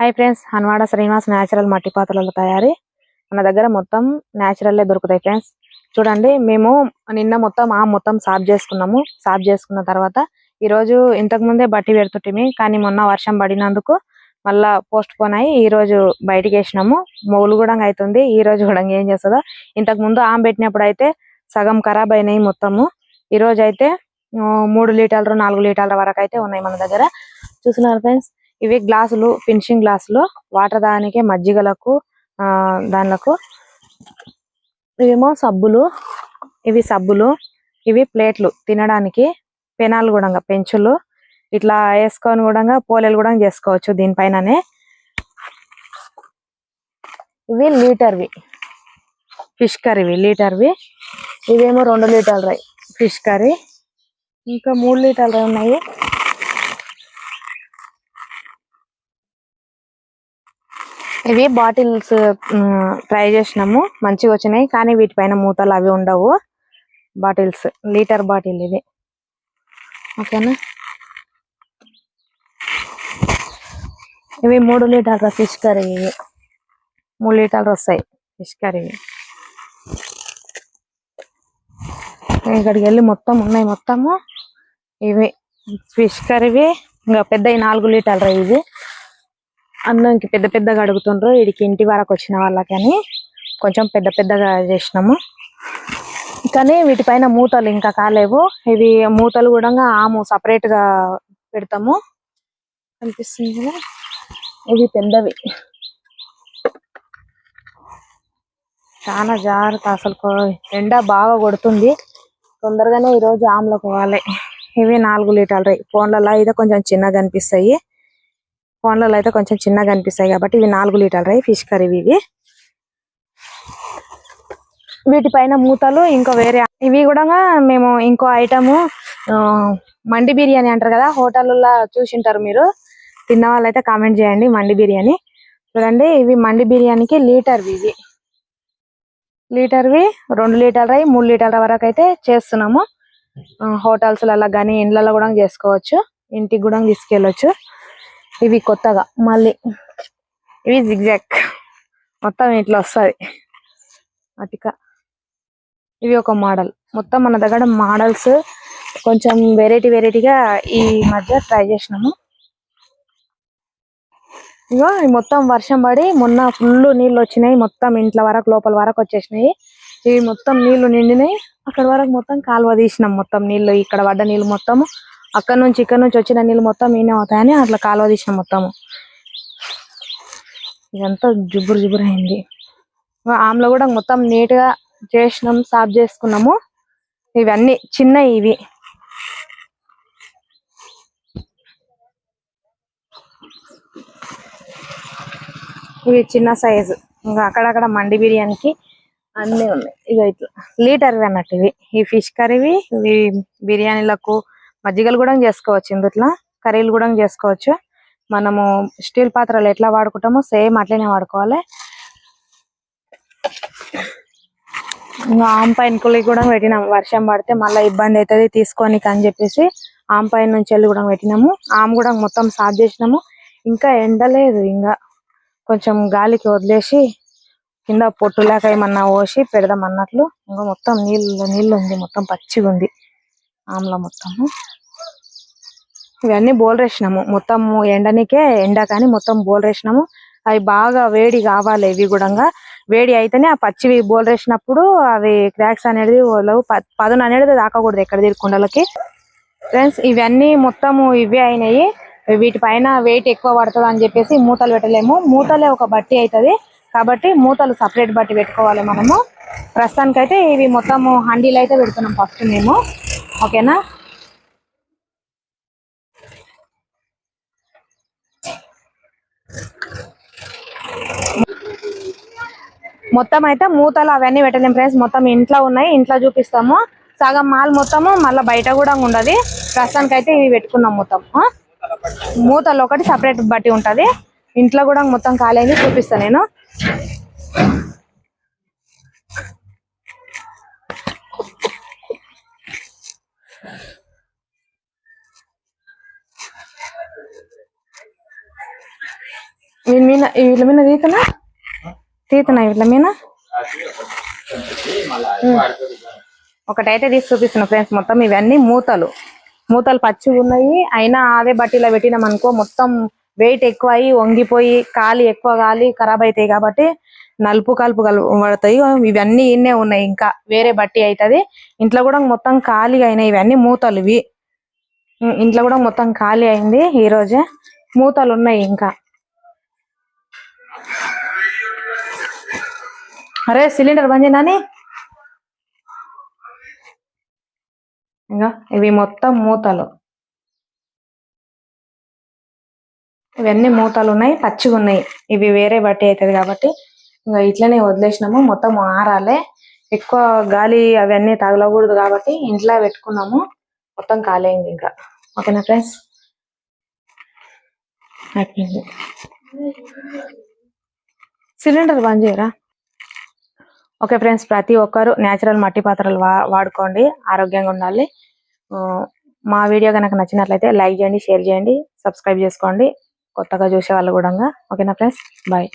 Hi friends Hanwada Srinivas natural మట్టి పాత్రల తయారీ. మన దగ్గర మొత్తం న్యాచురల్లే దొరుకుతాయి ఫ్రెండ్స్. చూడండి మేము నిన్న మొత్తం ఆ మొత్తం సాఫ్ చేసుకున్నాము. సాఫ్ చేసుకున్న తర్వాత ఈ రోజు ఇంతకు ముందే బట్టి పెడుతుంటిమి కానీ మొన్న వర్షం పడినందుకు మళ్ళా పోస్ట్ పోన్ అయ్యి ఈ రోజు బయటికి వేసినాము. మొగులు కూడా అవుతుంది ఈ రోజు కూడా ఏం చేస్తుందో. ఇంతకు ముందు ఆమె పెట్టినప్పుడు అయితే సగం ఖరాబ్ అయినాయి మొత్తము. ఈ రోజు అయితే మూడు లీటర్లు నాలుగు లీటర్ల వరకు అయితే ఉన్నాయి మన దగ్గర. చూస్తున్నారు ఫ్రెండ్స్? ఇవి గ్లాసులు ఫినిషింగ్ గ్లాసులు. వాటర్ దానికి మజ్జిగలకు ఆ దానిలకు. ఇవేమో సబ్బులు ఇవి సబ్బులు ఇవి ప్లేట్లు తినడానికి. పెనాలు కూడా పెంచులు. ఇట్లా వేసుకొని కూడా పోలేలు కూడా చేసుకోవచ్చు దీనిపైననే. ఇవి లీటర్వి. ఫిష్ కర్రీవి లీటర్వి. ఇవేమో రెండు లీటర్లు ఫిష్ కర్రీ. ఇంకా మూడు లీటర్లు ఉన్నాయి. ఇవి బాటిల్స్ ట్రై చేసినాము. మంచిగా వచ్చినాయి. కానీ వీటిపైన మూతలు అవి ఉండవు. బాటిల్స్ లీటర్ బాటిల్ ఇది ఓకేనా? ఇవి మూడు లీటర్ల ఫిష్ కర్రీ ఇవి. మూడు లీటర్లు వస్తాయి ఫిష్ కర్రీ ఇక్కడికి వెళ్ళి మొత్తం ఉన్నాయి మొత్తము. ఇవి ఫిష్ కర్రీవి ఇంకా పెద్ద నాలుగు లీటర్లు ఇవి. అన్నంకి పెద్ద పెద్దగా అడుగుతుండ్రు. వీడికి ఇంటి వరకు వచ్చిన వాళ్ళకని కొంచెం పెద్ద పెద్దగా చేసినాము. కానీ వీటిపైన మూతలు ఇంకా కాలేవు. ఇవి మూతలు కూడా ఆము సపరేట్గా పెడతాము. కనిపిస్తుంది కదా? ఇవి పెద్దవి. చాలా జాగ్రత్త అసలు ఎండ బాగా కొడుతుంది. తొందరగానే ఈ రోజు పోవాలి ఇవి నాలుగు లీటర్లు ఫోన్లలో అయితే కొంచెం చిన్నగా అనిపిస్తాయి. ఫోన్లలో అయితే కొంచెం చిన్నగా అనిపిస్తాయి కాబట్టి ఇవి నాలుగు లీటర్లు ఫిష్ కర్రీ ఇవి. వీటిపైన మూతలు ఇంకా వేరే ఇవి కూడా మేము ఇంకో ఐటము మండి బిర్యానీ అంటారు కదా హోటల్లో చూసింటారు మీరు. తిన్న వాళ్ళైతే కామెంట్ చేయండి మండి బిర్యానీ. చూడండి ఇవి మండి బిర్యానీకి లీటర్వి ఇవి. లీటర్వి రెండు లీటర్ అయి మూడు లీటర్ల వరకు అయితే చేస్తున్నాము హోటల్స్లలో కానీ ఇండ్లలో కూడా చేసుకోవచ్చు. ఇంటికి కూడా తీసుకెళ్ళొచ్చు. ఇవి కొత్తగా మళ్ళీ ఇవి జిగ్జాక్ మొత్తం ఇట్లా వస్తుంది. అటిక. ఇవి ఒక మోడల్ మొత్తం మన దగ్గర మోడల్స్ కొంచెం వెరైటీ వెరైటీగా ఈ మధ్య ట్రై చేసినాము. ఇగో మొత్తం వర్షం పడి మొన్న ఫుల్ నీళ్ళు వచ్చినాయి. మొత్తం ఇంట్లో వరకు లోపల వరకు వచ్చేసినాయి. ఇవి మొత్తం నీళ్ళు నిండినాయి. అక్కడ వరకు మొత్తం కాలువ తీసినాం మొత్తం నీళ్ళు ఇక్కడ పడ్డ నీళ్ళు మొత్తం అక్కడ నుంచి ఇక్కడ నుంచి వచ్చిన నీళ్ళు మొత్తం ఈయన అవుతాయని అట్లా కాలువ తీసిన మొత్తము. ఇదంతా జుబ్బురు జుబ్బురు అయింది. ఆమెలో కూడా మొత్తం నీట్గా చేసినాం సాఫ్ చేసుకున్నాము. ఇవన్నీ చిన్నవి ఇవి. ఇవి చిన్న సైజు ఇంకా అక్కడక్కడ మండి బిర్యానీకి అన్ని ఉన్నాయి. ఇక ఇట్లా లీటర్ అన్నట్టు ఇవి. ఈ ఫిష్ కర్రీవి ఇవి బిర్యానీలకు మజ్జిగలు కూడా చేసుకోవచ్చు ఇందుట్లో కర్రీలు కూడా చేసుకోవచ్చు. మనము స్టీల్ పాత్రలు ఎట్లా వాడుకుంటామో సేమ్ అట్లనే వాడుకోవాలి. ఇంకా ఆమ్ కులి కూడా పెట్టినాము వర్షం పడితే మళ్ళీ ఇబ్బంది అవుతుంది తీసుకోనికి అని చెప్పేసి ఆమ్ నుంచి వెళ్ళి కూడా పెట్టినాము. ఆమె కూడా మొత్తం సాఫ్ చేసినాము. ఇంకా ఎండలేదు ఇంకా. కొంచెం గాలికి వదిలేసి కింద పొట్టులాక ఏమన్నా పోసి పెడదాం అన్నట్లు. ఇంకా మొత్తం నీళ్ళు నీళ్ళు ఉంది. మొత్తం పచ్చిగా ఉంది ఆమ్ల మొత్తము. ఇవన్నీ బోల్రేసినాము మొత్తం ఎండనికే ఎండ కానీ మొత్తం బోల్రేసినాము అవి బాగా వేడి కావాలి ఇవి కూడా వేడి అయితేనే ఆ పచ్చివి బోల్రేసినప్పుడు అవి క్రాక్స్ అనేది పదును అనేది తాకకూడదు ఎక్కడ తీరుకుండలకి కుండలకి. ఫ్రెండ్స్ ఇవన్నీ మొత్తము ఇవే అయినాయి. వీటిపైన వెయిట్ ఎక్కువ పడుతుంది అని చెప్పేసి మూతలు పెట్టలేము. మూతలే ఒక బట్టి అవుతుంది కాబట్టి మూతలు సపరేట్ బట్టి పెట్టుకోవాలి మనము. ప్రస్తుతానికైతే ఇవి మొత్తము హండీలు అయితే పెడుతున్నాం ఫస్ట్ మేము. ఓకేనా? మొత్తం అయితే మూతలు అవన్నీ పెట్టలేం ఫ్రెండ్స్ మొత్తం ఇంట్లో ఉన్నాయి ఇంట్లో చూపిస్తాము. సగం మాల్ మొత్తము మళ్ళీ బయట కూడా ఉండదు. ప్రస్తుతానికి అయితే ఇవి పెట్టుకున్నాం మొత్తం. మూతలు ఒకటి సపరేట్ బట్టి ఉంటుంది. ఇంట్లో కూడా మొత్తం ఖాళీ అయింది చూపిస్తాను నేను. వీళ్ళ మీద వీళ్ళ మీద తీతనా తీతనా వీళ్ళ మీద ఒకటైతే తీసి చూపిస్తున్నా ఫ్రెండ్స్ మొత్తం ఇవన్నీ మూతలు. మూతలు పచ్చిగా ఉన్నాయి. అయినా అదే బట్టీలో పెట్టినాం అనుకో మొత్తం వెయిట్ ఎక్కువ అయ్యి వంగిపోయి కాలి ఎక్కువ కాలి ఖరాబ్ అవుతాయి కాబట్టి నలుపు కలుపు కలుపు పడతాయి. ఇవన్నీ ఇన్నే ఉన్నాయి ఇంకా. వేరే బట్టి అవుతుంది ఇంట్లో కూడా మొత్తం ఖాళీ అయినాయి ఇవన్నీ మూతలు ఇవి. ఇంట్లో కూడా మొత్తం ఖాళీ అయింది ఈ రోజే. మూతలు ఉన్నాయి ఇంకా. అరే సిలిండర్ బంద్ చేయనాని ఇంకా ఇవి మొత్తం మూతలు. ఇవన్నీ మూతలు ఉన్నాయి పచ్చిగా ఉన్నాయి. ఇవి వేరే బట్టి అవుతుంది కాబట్టి ఇంకా ఇట్లనే వదిలేసినాము. మొత్తం ఆరాలే. ఎక్కువ గాలి అవన్నీ తగలకూడదు కాబట్టి ఇంట్లో పెట్టుకున్నాము. మొత్తం కాలేయింది ఇంకా. ఓకేనా ఫ్రెండ్స్? అయిపోయింది. సిలిండర్ బంద్ చేయరా? ఓకే ఫ్రెండ్స్ ప్రతి ఒక్కరు నేచురల్ మట్టి పాత్రలు వాడుకోండి ఆరోగ్యంగా ఉండాలి. మా వీడియో కనుక నచ్చినట్లయితే లైక్ చేయండి షేర్ చేయండి సబ్స్క్రైబ్ చేసుకోండి. కొత్తగా చూసే వాళ్ళు కూడా ఓకేనా ఫ్రెండ్స్? బాయ్.